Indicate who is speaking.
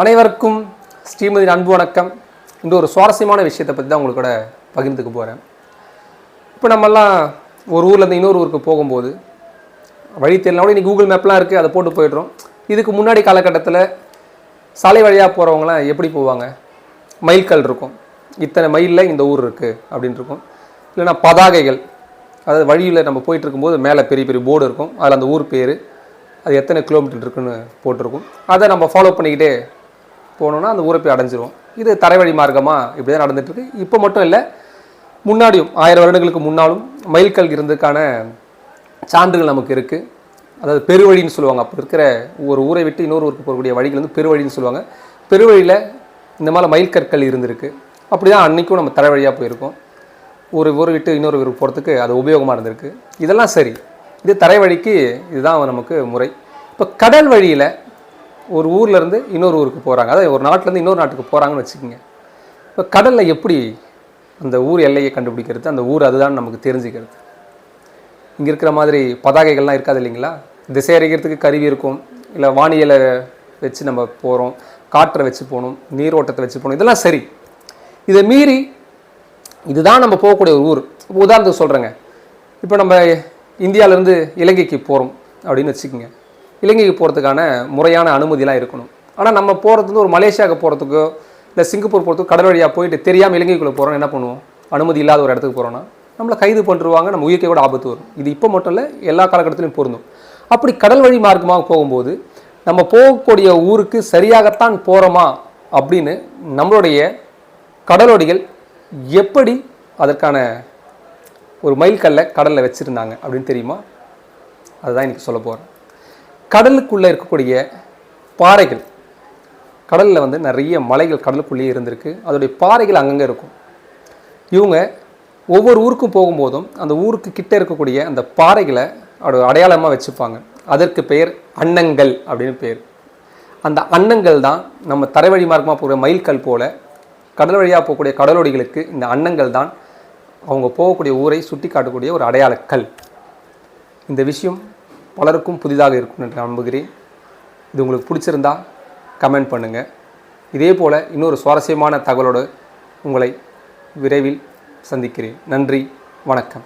Speaker 1: அனைவருக்கும் ஸ்ரீமதி அன்பு வணக்கம். இன்று ஒரு சுவாரஸ்யமான விஷயத்தை பற்றி தான் உங்களுக்கு கூட பகிர்ந்துக்க போகிறேன் இப்போ நம்மெல்லாம் ஒரு ஊர்லேருந்து இன்னொரு ஊருக்கு போகும்போது வழி தெரியல கூட இன்றைக்கி கூகுள் மேப்லாம் இருக்குது அதை போட்டு போயிடுறோம். இதுக்கு முன்னாடி காலகட்டத்தில் சாலை வழியாக போகிறவங்களாம் எப்படி போவாங்க? மைல்கல் இருக்கும். இத்தனை மைலில் இந்த ஊர் இருக்குது அப்படின்னு இருக்கும். இல்லைன்னா பதாகைகள். அதாவது வழியில் நம்ம போயிட்டு இருக்கும்போது மேலே பெரிய பெரிய போர்டு இருக்கும். அதில் அந்த ஊர் பேர். அது எத்தனை கிலோமீட்டர் இருக்குன்னு போட்டிருக்கும். அதை நம்ம ஃபாலோ பண்ணிக்கிட்டே போனோன்னா அந்த ஊரை போய் அடைஞ்சிரும் இது தரைவழி மார்க்கமாக இப்படி தான் நடந்துகிட்டு இருக்கு இப்போ மட்டும் இல்லை முன்னாடியும் ஆயிரம் வருடங்களுக்கு முன்னாலும் மயில்கல் இருந்ததுக்கான சான்றுகள் நமக்கு இருக்குது அதாவது பெருவழின்னு சொல்லுவாங்க. அப்போ இருக்கிற ஒரு ஊரை விட்டு இன்னொரு ஊருக்கு போகக்கூடிய வழிகள் வந்து பெருவழின்னு சொல்லுவாங்க. பெருவழியில் இந்த மாதிரி மயில்கற்கள் இருந்திருக்கு. அப்படி தான் அன்றைக்கும் நம்ம தரை வழியாக போயிருக்கோம். ஒரு ஊரை விட்டு இன்னொரு ஊருக்கு போகிறதுக்கு அது உபயோகமாக இருந்திருக்கு. இதெல்லாம் சரி. இது தரை வழிக்கு இதுதான் நமக்கு முறை. இப்போ கடல் வழியில் ஒரு ஊர்லேருந்து இன்னொரு ஊருக்கு போகிறாங்க அதாவது ஒரு நாட்டிலேருந்து இன்னொரு நாட்டுக்கு போகிறாங்கன்னு வச்சுக்கோங்க. இப்போ கடலில் எப்படி அந்த ஊர் எல்லையை கண்டுபிடிக்கிறது? அந்த ஊர் அதுதான் நமக்கு தெரிஞ்சுக்கிறது. இங்கே இருக்கிற மாதிரி பதாகைகள்லாம் இருக்காது இல்லைங்களா? திசை அறிகிறதுக்கு கருவி இருக்கும். இல்லை வானியலை வச்சு நம்ம போகிறோம் காற்றை வச்சு போகணும். நீரோட்டத்தை வச்சு போகணும். இதெல்லாம் சரி. இதை மீறி இதுதான் நம்ம போகக்கூடிய ஒரு ஊர். இப்போ உதாரணத்துக்கு சொல்கிறேங்க இப்போ நம்ம இந்தியாவிலேருந்து இலங்கைக்கு போகிறோம் அப்படின்னு வச்சுக்கோங்க. இலங்கைக்கு போகிறதுக்கான முறையான அனுமதிலாம் இருக்கணும். ஆனால் நம்ம போகிறது வந்து ஒரு மலேசியாவுக்கு போகிறதுக்கோ இல்லை சிங்கப்பூர் போகிறதுக்கு கடல் வழியாக போயிட்டு தெரியாமல் இலங்கைக்குள்ளே போகிறோம் என்ன பண்ணுவோம்? அனுமதி இல்லாத ஒரு இடத்துக்கு போகிறோன்னா நம்மளை கைது பண்ணிருவாங்க நம்ம உயிர்க்கை கூட ஆபத்து வரும். இது இப்போ மட்டும் இல்லை எல்லா காலகட்டத்திலும் பொருந்தும். அப்படி கடல் வழி மார்க்கமாக போகும்போது நம்ம போகக்கூடிய ஊருக்கு சரியாகத்தான் போகிறோமா அப்படின்னு நம்மளுடைய கடலோடிகள் எப்படி அதற்கான ஒரு மைல்கல்லை கடலில் வச்சுருந்தாங்க அப்படின்னு தெரியுமா? அதுதான் இன்றைக்கி சொல்ல போகிறேன் கடலுக்குள்ளே இருக்கக்கூடிய பாறைகள். கடலில் வந்து நிறைய மலைகள் கடலுக்குள்ளேயே இருந்திருக்கு. அதோடைய பாறைகள் அங்கங்கே இருக்கும். இவங்க ஒவ்வொரு ஊருக்கும் போகும்போதும் அந்த ஊருக்கு கிட்டே இருக்கக்கூடிய அந்த பாறைகளை அதோட அடையாளமாக வச்சுப்பாங்க. அதற்கு பெயர் அன்னங்கள் அப்படின்னு பேர். அந்த அன்னங்கள் தான் நம்ம தரைவழி மார்க்கமாக போகிற மயில்கல் போல் கடல் வழியாக போகக்கூடிய கடலோடிகளுக்கு இந்த அன்னங்கள் தான் அவங்க போகக்கூடிய ஊரை சுட்டி காட்டக்கூடிய ஒரு அடையாளக்கல் இந்த விஷயம் பலருக்கும் புதிதாக இருக்கும் என்று நம்புகிறேன். இது உங்களுக்கு பிடிச்சிருந்தா கமெண்ட் பண்ணுங்கள் இதே போல் இன்னொரு சுவாரஸ்யமான தகவலோடு உங்களை விரைவில் சந்திக்கிறேன். நன்றி வணக்கம்.